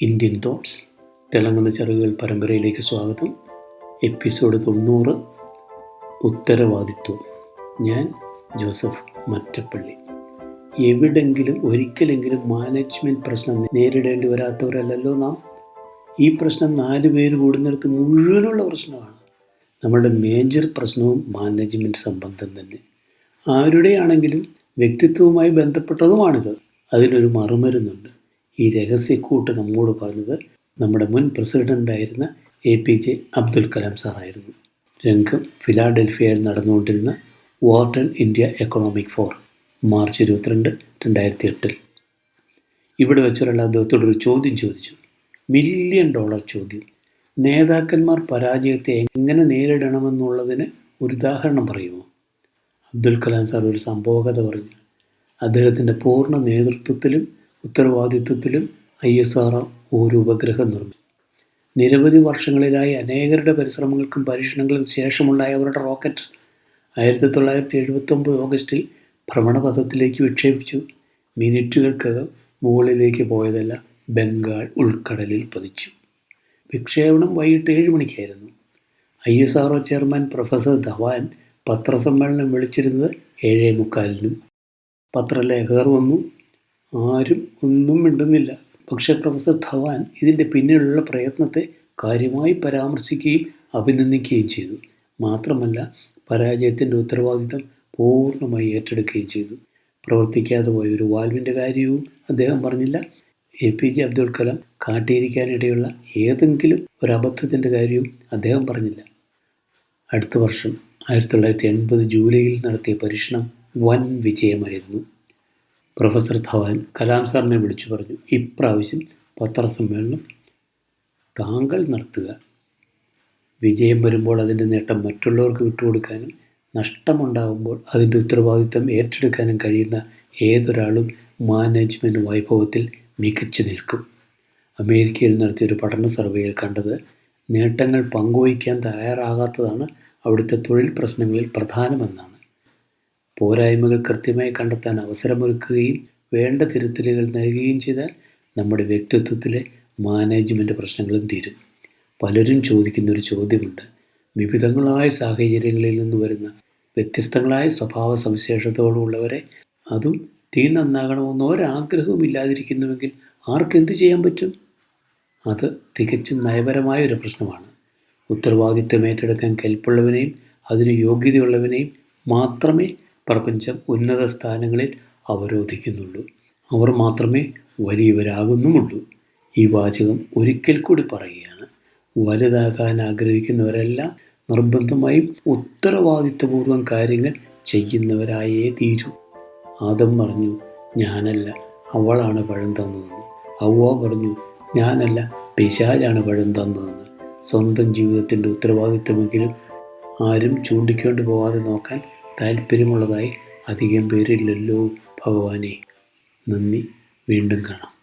Indian thoughts. തിളങ്ങുന്ന ചെറുകൾ പരമ്പരയിലേക്ക് സ്വാഗതം. എപ്പിസോഡ് തൊണ്ണൂറ് ഉത്തരവാദിത്വം. ഞാൻ ജോസഫ് മറ്റപ്പള്ളി. എവിടെങ്കിലും ഒരിക്കലെങ്കിലും മാനേജ്മെന്റ് പ്രശ്നം നേരിടേണ്ടി വരാത്തവരല്ലല്ലോ നാം. ഈ പ്രശ്നം നാല് പേര് കൂടുന്നിടത്ത് മുഴുവനുള്ള പ്രശ്നമാണ്. നമ്മളുടെ മേജർ പ്രശ്നവും മാനേജ്മെന്റ് സംബന്ധം തന്നെ. ആരുടെയാണെങ്കിലും വ്യക്തിത്വവുമായി ബന്ധപ്പെട്ടതുമാണിത്. അതിനൊരു മറുമരുന്നുണ്ട്. ഈ രഹസ്യക്കൂട്ട് നമ്മോട് പറഞ്ഞത് നമ്മുടെ മുൻ പ്രസിഡന്റായിരുന്ന A P J Abdul Kalam സാറായിരുന്നു. രംഗം ഫിലാഡൽഫിയയിൽ നടന്നുകൊണ്ടിരുന്ന Wharton India economic forum March ഇരുപത്തിരണ്ട് രണ്ടായിരത്തി എട്ടിൽ ഇവിടെ വെച്ചൊരാൾ അദ്ദേഹത്തോടൊരു ചോദ്യം ചോദിച്ചു. മില്യൺ ഡോളർ ചോദ്യം. നേതാക്കന്മാർ പരാജയത്തെ എങ്ങനെ നേരിടണമെന്നുള്ളതിന് ഒരു ഉദാഹരണം പറയുമോ? അബ്ദുൽ കലാം സാർ ഒരു സംഭവകഥ പറഞ്ഞു. അദ്ദേഹത്തിന്റെ പൂർണ നേതൃത്വത്തിലും ഉത്തരവാദിത്വത്തിലും ഐ എസ് ആർ ഒരു ഉപഗ്രഹം നിർമ്മിച്ചു. നിരവധി വർഷങ്ങളിലായി അനേകരുടെ പരിശ്രമങ്ങൾക്കും പരീക്ഷണങ്ങൾക്കും ശേഷമുണ്ടായ അവരുടെ റോക്കറ്റ് ആയിരത്തി തൊള്ളായിരത്തി എഴുപത്തൊമ്പത് ഓഗസ്റ്റിൽ ഭ്രമണപഥത്തിലേക്ക് വിക്ഷേപിച്ചു. മിനിറ്റുകൾക്കകം മുകളിലേക്ക് പോയതല്ല ബംഗാൾ ഉൾക്കടലിൽ പതിച്ചു. വിക്ഷേപണം വൈകിട്ട് ഏഴ് മണിക്കായിരുന്നു. I S R O chairman professor Dhawan പത്രസമ്മേളനം വിളിച്ചിരുന്നത് ഏഴേ മുക്കാലിനും. പത്രലേഖകർ വന്നു ആരും ഒന്നും മിണ്ടുന്നില്ല. പക്ഷേ പ്രൊഫസർ ധവാൻ ഇതിന്റെ പിന്നിലുള്ള പ്രയത്നത്തെ കാര്യമായി പരാമർശിക്കുകയും അഭിനന്ദിക്കുകയും ചെയ്തു. മാത്രമല്ല പരാജയത്തിന്റെ ഉത്തരവാദിത്തം പൂർണമായി ഏറ്റെടുക്കുകയും ചെയ്തു. പ്രവർത്തിക്കാതെ പോയ ഒരു വാൽവിന്റെ കാര്യവും അദ്ദേഹം പറഞ്ഞില്ല. A P J Abdul Kalam കാട്ടിയിരിക്കാനിടയുള്ള ഏതെങ്കിലും ഒരു അബദ്ധത്തിന്റെ കാര്യവും അദ്ദേഹം പറഞ്ഞില്ല. അടുത്ത വർഷം ആയിരത്തി തൊള്ളായിരത്തി എൺപത് ജൂലൈയിൽ നടത്തിയ പരീക്ഷണം വൻ വിജയമായിരുന്നു. പ്രൊഫസർ ധവാൻ കലാം സാറിനെ വിളിച്ചു പറഞ്ഞു. ഇപ്രാവശ്യം പത്രസമ്മേളനം താങ്കൾ നടത്തുക. വിജയം വരുമ്പോൾ അതിന്റെ നേട്ടം മറ്റുള്ളവർക്ക് വിട്ടുകൊടുക്കാനും നഷ്ടമുണ്ടാകുമ്പോൾ അതിന്റെ ഉത്തരവാദിത്തം ഏറ്റെടുക്കാനും കഴിയുന്ന ഏതൊരാളും മാനേജ്മെന്റ് വൈഭവത്തിൽ മികച്ചു നിൽക്കും. അമേരിക്കയിൽ നടത്തിയൊരു പഠന സർവേയിൽ കണ്ടത് നേട്ടങ്ങൾ പങ്കുവയ്ക്കാൻ തയ്യാറാകാത്തതാണ് അവിടുത്തെ തൊഴിൽ പ്രശ്നങ്ങളിൽ പ്രധാനമെന്നാണ്. പോരായ്മകൾ കൃത്യമായി കണ്ടെത്താൻ അവസരമൊരുക്കുകയും വേണ്ട തിരുത്തലുകൾ നൽകുകയും ചെയ്താൽ നമ്മുടെ വ്യക്തിത്വത്തിലെ മാനേജ്മെന്റ് പ്രശ്നങ്ങളും തീരും. പലരും ചോദിക്കുന്ന ഒരു ചോദ്യമുണ്ട്. വിവിധങ്ങളായ സാഹചര്യങ്ങളിൽ നിന്ന് വരുന്ന വ്യത്യസ്തങ്ങളായ സ്വഭാവ സവിശേഷതകളുള്ളവരെ അതും തീ നന്നാകണമെന്ന് ഒരാഗ്രഹവും ഇല്ലാതിരിക്കുന്നുവെങ്കിൽ ആർക്കെന്ത് ചെയ്യാൻ പറ്റും? അത് തികച്ചും നയപരമായ ഒരു പ്രശ്നമാണ്. ഉത്തരവാദിത്വം ഏറ്റെടുക്കാൻ കെൽപ്പുള്ളവനെയും അതിന് യോഗ്യതയുള്ളവനെയും മാത്രമേ പ്രപഞ്ചം ഉന്നത സ്ഥാനങ്ങളിൽ അവരോധിക്കുന്നുള്ളൂ. അവർ മാത്രമേ വലിയവരാകുന്നുമുള്ളൂ. ഈ വാചകം ഒരിക്കൽ കൂടി പറയുകയാണ്. വലുതാകാൻ ആഗ്രഹിക്കുന്നവരെല്ലാം നിർബന്ധമായും ഉത്തരവാദിത്വപൂർവം കാര്യങ്ങൾ ചെയ്യുന്നവരായേ തീരൂ. ആദം പറഞ്ഞു ഞാനല്ല അവളാണ് പഴം തന്നതെന്ന്. ഔവ പറഞ്ഞു ഞാനല്ല പിശാലാണ് പഴം തന്നതെന്ന്. സ്വന്തം ജീവിതത്തിന്റെ ഉത്തരവാദിത്വമെങ്കിലും ആരും ചൂണ്ടിക്കൊണ്ട് പോകാതെ നോക്കാൻ താല്പര്യമുള്ളതായി അധികം പേരില്ലല്ലോ ഭഗവാനെ. നന്ദി വീണ്ടും കാണാം.